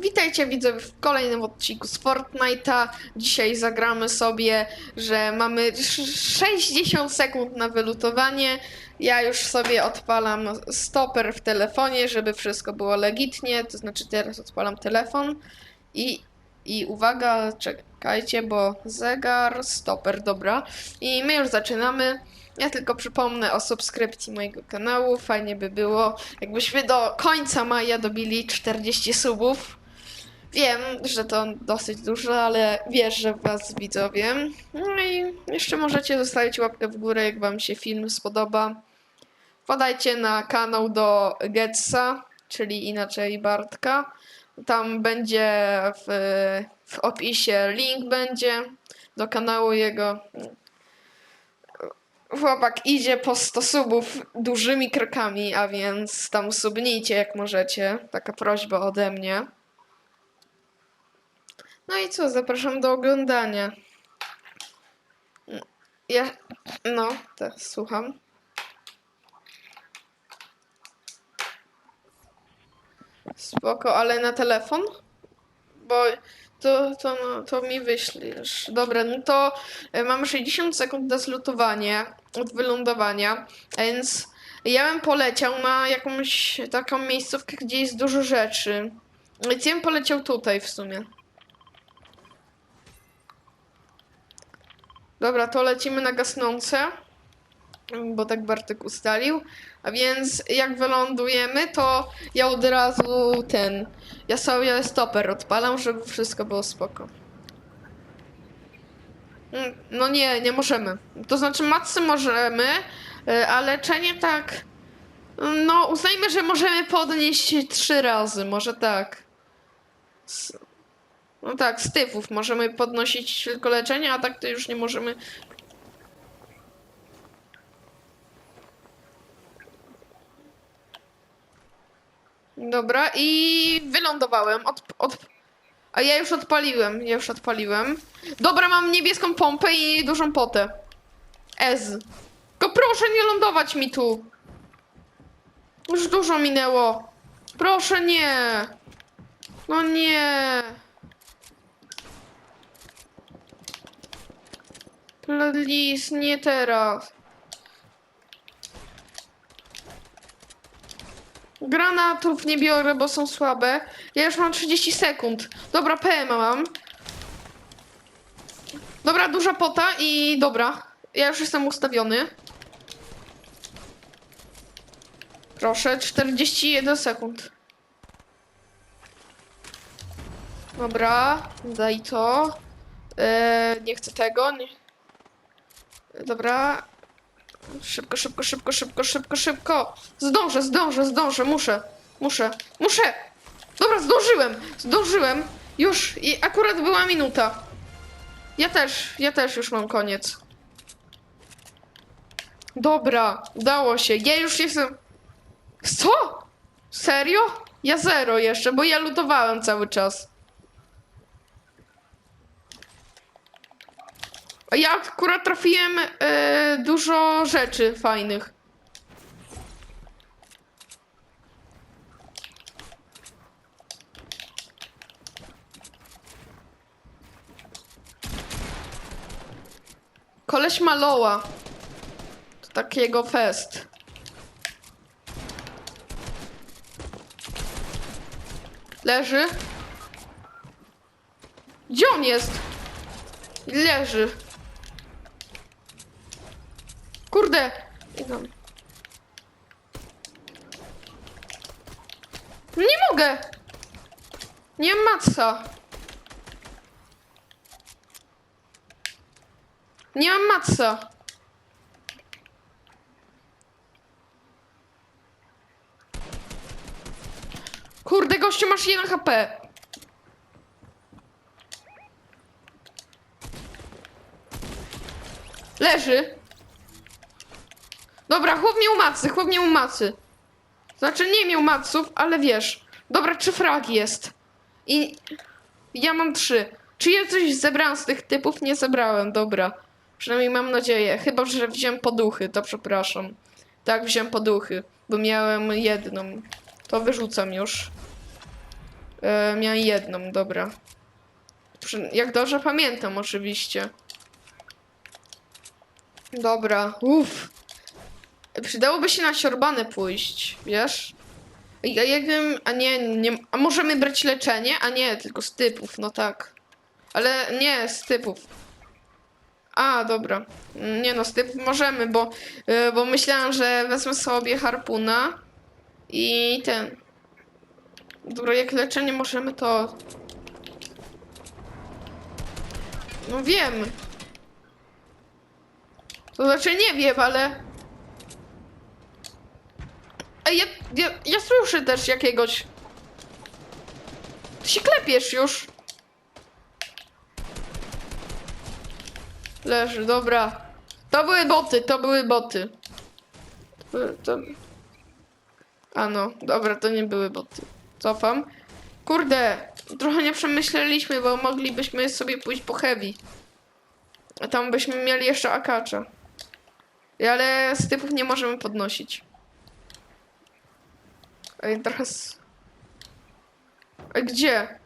Witajcie widzowie w kolejnym odcinku z Fortnite'a. Dzisiaj zagramy sobie, że mamy sz- 60 sekund na wylutowanie. Ja już sobie odpalam stoper w telefonie, żeby wszystko było legitnie. To znaczy teraz odpalam telefon i, i uwaga, czekajcie, bo zegar, stoper, dobra. I my już zaczynamy. Ja tylko przypomnę o subskrypcji mojego kanału. Fajnie by było, jakbyśmy do końca maja dobili 40 subów. Wiem, że to dosyć dużo, ale wierzę w Was, widzowie. No i jeszcze możecie zostawić łapkę w górę, jak Wam się film spodoba. Wpadajcie na kanał do Getsa, czyli inaczej Bartka. Tam będzie w, w opisie link będzie do kanału jego. Chłopak idzie po 100 subów dużymi krokami, a więc tam subnijcie jak możecie. Taka prośba ode mnie. No i co, zapraszam do oglądania. Ja, no, teraz słucham. Spoko, ale na telefon? Bo to, to, no, to mi wyślisz. Dobra, no to e, mamy 60 sekund na zlutowanie od wylądowania, więc ja bym poleciał na jakąś taką miejscówkę, gdzie jest dużo rzeczy. Więc ja bym poleciał tutaj w sumie. Dobra, to lecimy na gasnące, bo tak Bartek ustalił. A więc jak wylądujemy, to ja od razu ten. Ja sobie stoper odpalam, żeby wszystko było spoko. Mm, No nie, nie możemy. To znaczy matcy możemy, y, a leczenie tak. No, uznajmy, że możemy podnieść trzy razy, może tak. No tak, z tyfów możemy podnosić tylko leczenie, a tak to już nie możemy. Dobra, i wylądowałem. Od, od... A ja już odpaliłem, ja już odpaliłem. Dobra, mam niebieską pompę i dużą potę. Ez. Tylko proszę nie lądować mi tu. Już dużo minęło. Proszę nie. No nie. Please, nie teraz. Granatów nie biorę, bo są słabe. Ja już mam 30 sekund. Dobra, PM mam. Dobra, duża pota i dobra. Ja już jestem ustawiony. Proszę, 41 sekund. Dobra, daj to. Eee, nie chcę tego. Nie. Dobra. Szybko, szybko, szybko, szybko, szybko, szybko. Zdążę, zdążę, zdążę, muszę. Muszę, muszę. Dobra, zdążyłem, zdążyłem. Już, i akurat była minuta. Ja też, ja też już mam koniec. Dobra, udało się. Ja już jestem... Co? Serio? Ja zero jeszcze, bo ja lutowałem cały czas. Ja akurat trafiłem e, dużo rzeczy fajnych. Koleś Maloła. To takiego fest. Leży. Gdzie on jest? Leży. Kurde! Idą. Nie mogę! Nie mam matca. Nie mam matca. Kurde, gościu, masz 1 HP. Leży. Dobra, chłop miał macy, chłop miał macy. Znaczy nie miał maców, ale wiesz. Dobra, trzy fragi jest. I ja mam trzy. Czy ja coś zebrałam z tych typów? Nie zebrałem, dobra. Przynajmniej mam nadzieję. Chyba, że wziąłem poduchy, to przepraszam. Tak, wziąłem poduchy, bo miałem jedną. To wyrzucam już. E, miałem jedną, dobra. Jak dobrze pamiętam, oczywiście. Dobra, uff. Przydałoby się na siorbany pójść, wiesz? Ja jakbym, a nie, nie, a możemy brać leczenie? A nie, tylko z typów, no tak. Ale nie, z typów. A, dobra. Nie no, z typów możemy, bo, y, bo myślałam, że wezmę sobie harpuna i ten. Dobra, jak leczenie możemy to... No wiem. To znaczy nie wiem, ale... Ej, ja, ja, ja słyszę też jakiegoś... Ty się klepiesz już. Leży, dobra. To były boty, to były boty. To, to... A no, dobra, to nie były boty. Cofam. Kurde, trochę nie przemyśleliśmy, bo moglibyśmy sobie pójść po heavy. A tam byśmy mieli jeszcze akacza. Ale z typów nie możemy podnosić. Ej, trochę. S... Ej, gdzie?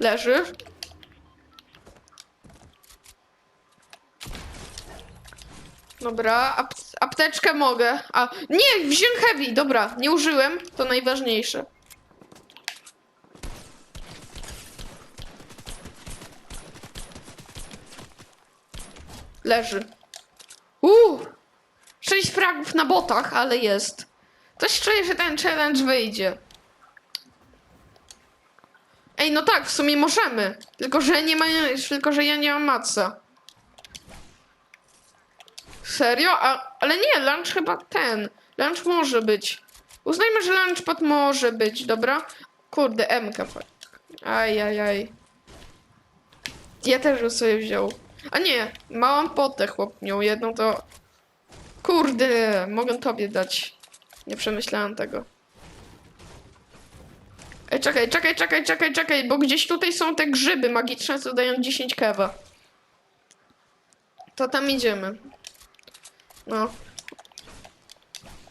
Leży. Dobra, ap apteczkę mogę. A, nie, wziąłem heavy, dobra, nie użyłem, to najważniejsze. Leży. Uuu! Sześć fragów na botach, ale jest. Coś czuję, że ten challenge wyjdzie. Ej, no tak, w sumie możemy. Tylko, że nie ma, tylko, że ja nie mam matca. Serio? A, ale nie, lunch chyba ten. Lunch może być. Uznajmy, że lunchpad może być, dobra? Kurde, MK. Aj, aj, aj. Ja też bym sobie wziął. A nie, małą potę chłop jedną, to... Kurde, mogę tobie dać. Nie przemyślałem tego. Ej, czekaj, czekaj, czekaj, czekaj, czekaj, bo gdzieś tutaj są te grzyby magiczne, co dają 10 kewa. To tam idziemy. No.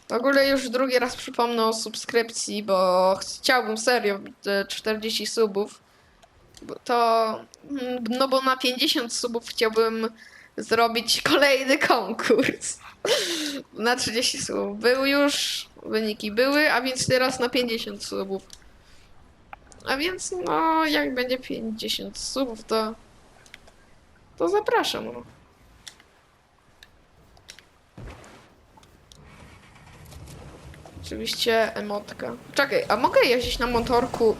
W ogóle już drugi raz przypomnę o subskrypcji, bo chciałbym serio te 40 subów. To, mm, no bo na 50 subów chciałbym zrobić kolejny konkurs. Na 30 subów był już, wyniki były, a więc teraz na 50 subów. A więc, no, jak będzie 50 subów, to, to zapraszam. No. Oczywiście emotka. Czekaj, a mogę jeździć na motorku?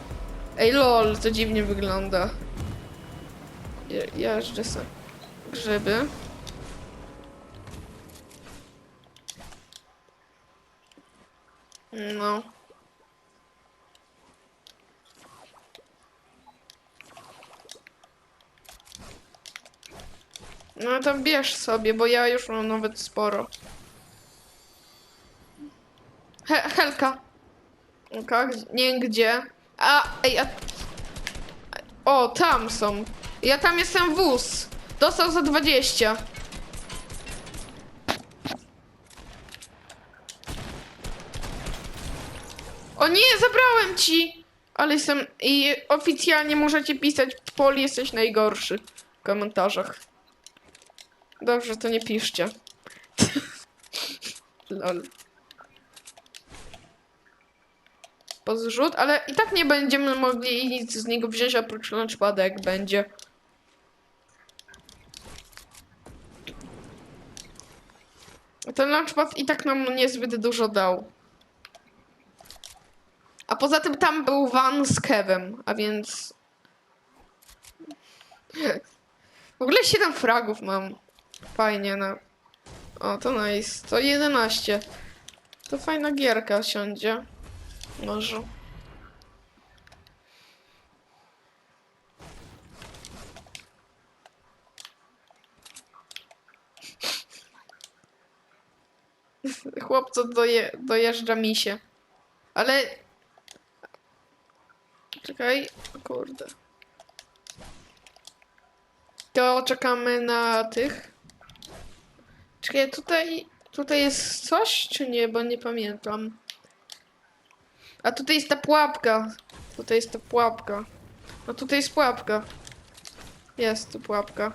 Ej, lol, to dziwnie wygląda. Je, jeżdżę sobie. Grzyby. No. No to bierz sobie, bo ja już mam nawet sporo. He Helka. Helka, nie wiem gdzie. A, ej, a... O, tam są. Ja tam jestem wóz. Dostał za 20. O nie, zabrałem ci! Ale jestem... I oficjalnie możecie pisać, Poli jesteś najgorszy w komentarzach. Dobrze, to nie piszcie. Lol. Pozrzut, ale i tak nie będziemy mogli nic z niego wziąć oprócz launchpada, jak będzie. Ten launchpad i tak nam niezbyt dużo dał. A poza tym tam był van z Kevem, a więc... W ogóle 7 fragów mam. Fajnie, no. O, to nice. To 11. To fajna gierka siądzie. Może. chłop, co doje, dojeżdża mi się. Ale... Czekaj, kurde. To czekamy na tych. Czekaj, tutaj, tutaj jest coś, czy nie? Bo nie pamiętam. A tutaj jest ta pułapka. Tutaj jest ta pułapka. No tutaj jest pułapka. Jest tu pułapka.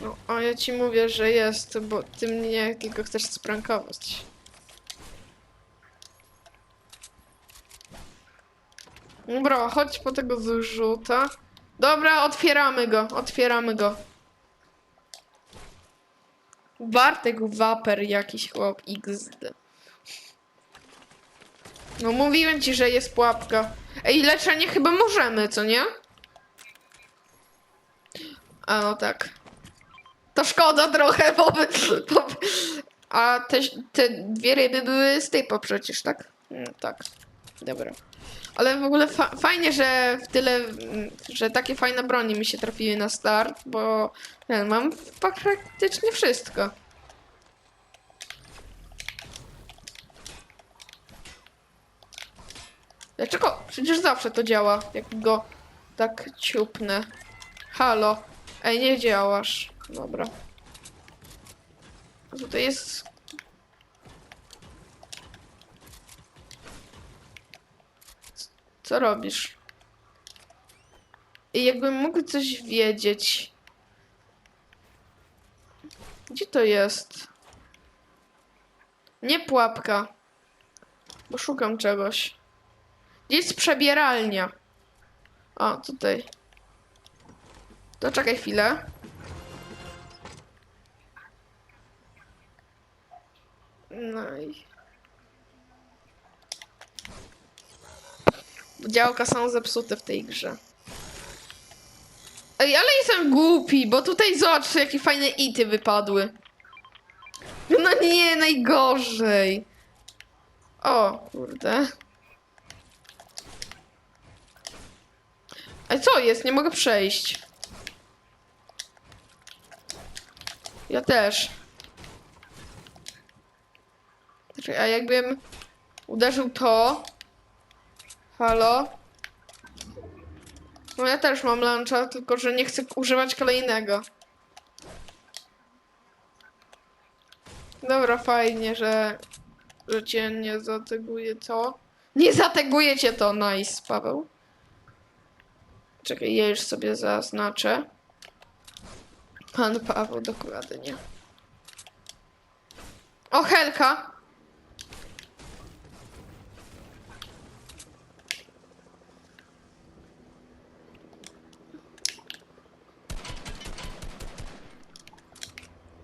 No, a ja ci mówię, że jest, bo ty mnie tylko chcesz sprankować. Dobra, chodź po tego zrzuta. Dobra, otwieramy go, otwieramy go. Bartek Waper jakiś chłop XD. No mówiłem ci, że jest pułapka. Ej, leczenie chyba możemy, co nie? A no tak. To szkoda trochę, bo... by- bo by- a te, te dwie ryby były z typa przecież, tak? No, tak. Dobra. Ale w ogóle fa fajnie, że w tyle, mm, że takie fajne broni mi się trafiły na start, bo nie, mam praktycznie wszystko. Dlaczego? Przecież zawsze to działa, jak go tak ciupnę. Halo. Ej, nie działasz. Dobra. A tutaj jest... Co robisz? I jakbym mógł coś wiedzieć. Gdzie to jest? Nie pułapka. Bo szukam czegoś. Gdzie jest przebieralnia? O, tutaj. To czekaj chwilę. No i... Działka są zepsute w tej grze. Ej, ale jestem głupi, bo tutaj zobacz, jakie fajne ity wypadły. No nie, najgorzej. O, kurde. Co jest? Nie mogę przejść. Ja też. Czekaj, A jakbym uderzył to. Halo? No ja też mam luncha, tylko że nie chcę używać kolejnego. Dobra, fajnie, że, że cię nie zateguje to. Nie zateguje cię to, nice, Paweł. Czekaj, ja już sobie zaznaczę. Pan Paweł, dokładnie. O, Helka!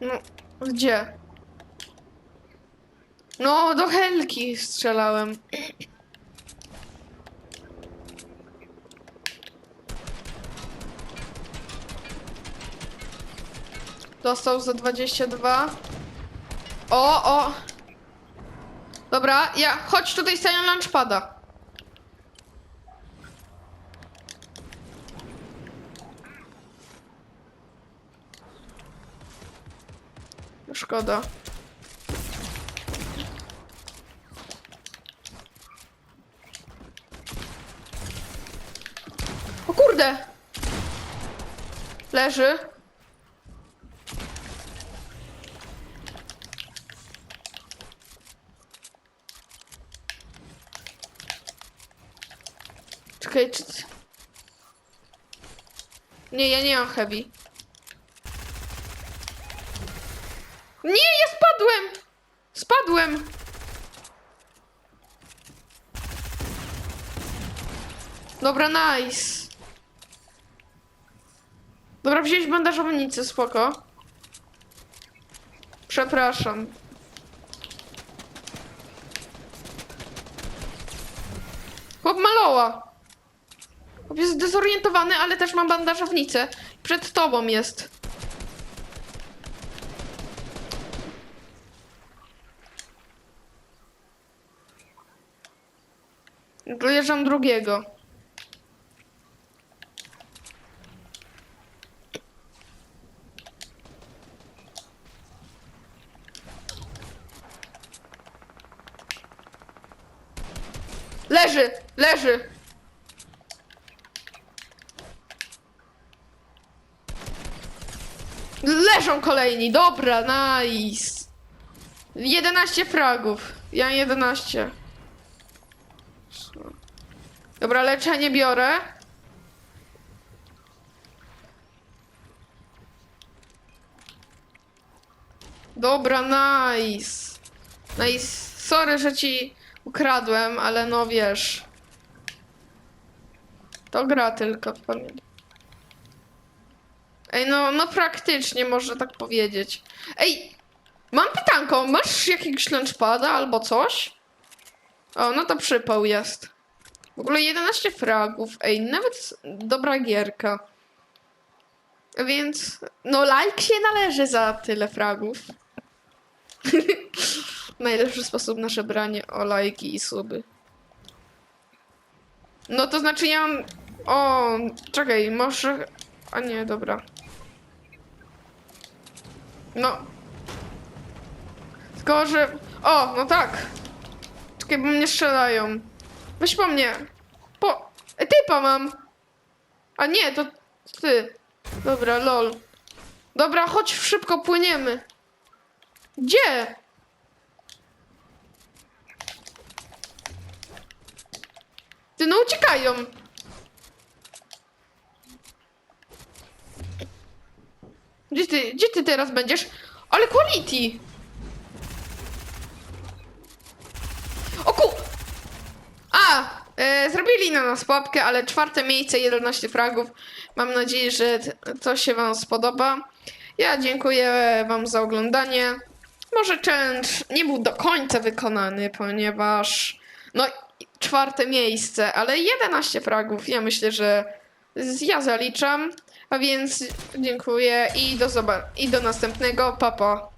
No, gdzie? No, do Helki strzelałem. Dostał za 22. O, o. Dobra, ja chodź tutaj staję lunchpada. Szkoda. O kurde! Leży. Czekaj, czy... Nie, ja nie mam heavy. Nie, ja spadłem! Spadłem! Dobra, nice. Dobra, wziąć bandażownicę, spoko. Przepraszam. Chłop maloła. Jest dezorientowany, ale też mam bandażownicę. Przed tobą jest. Dojeżdżam drugiego. Leży, leży. Leżą kolejni, dobra, nice. 11 fragów. Ja 11. Dobra, leczenie biorę. Dobra, nice. Nice. Sorry, że ci ukradłem, ale no wiesz. To gra tylko, pamiętaj. Ej, no, no praktycznie można tak powiedzieć. Ej, mam pytanko, masz jakiegoś lunchpada albo coś? O, no to przypał jest. W ogóle 11 fragów, ej, nawet dobra gierka. Więc, no like się należy za tyle fragów. Najlepszy sposób na żebranie o lajki i suby. No to znaczy ja mam... O, czekaj, może... A nie, dobra. No. Tylko, że... O, no tak. Czekaj, bo mnie strzelają. Weź po mnie. Po... E, typa mam. A nie, to ty. Dobra, lol. Dobra, chodź, szybko płyniemy. Gdzie? Ty no uciekają. Gdzie ty, gdzie ty teraz będziesz? Ale quality! O ku... A! E, zrobili na nas pułapkę, ale czwarte miejsce, 11 fragów. Mam nadzieję, że to się wam spodoba. Ja dziękuję wam za oglądanie. Może challenge nie był do końca wykonany, ponieważ no czwarte miejsce, ale 11 fragów. Ja myślę, że ja zaliczam. A więc dziękuję i do zoba- i do następnego. Papa.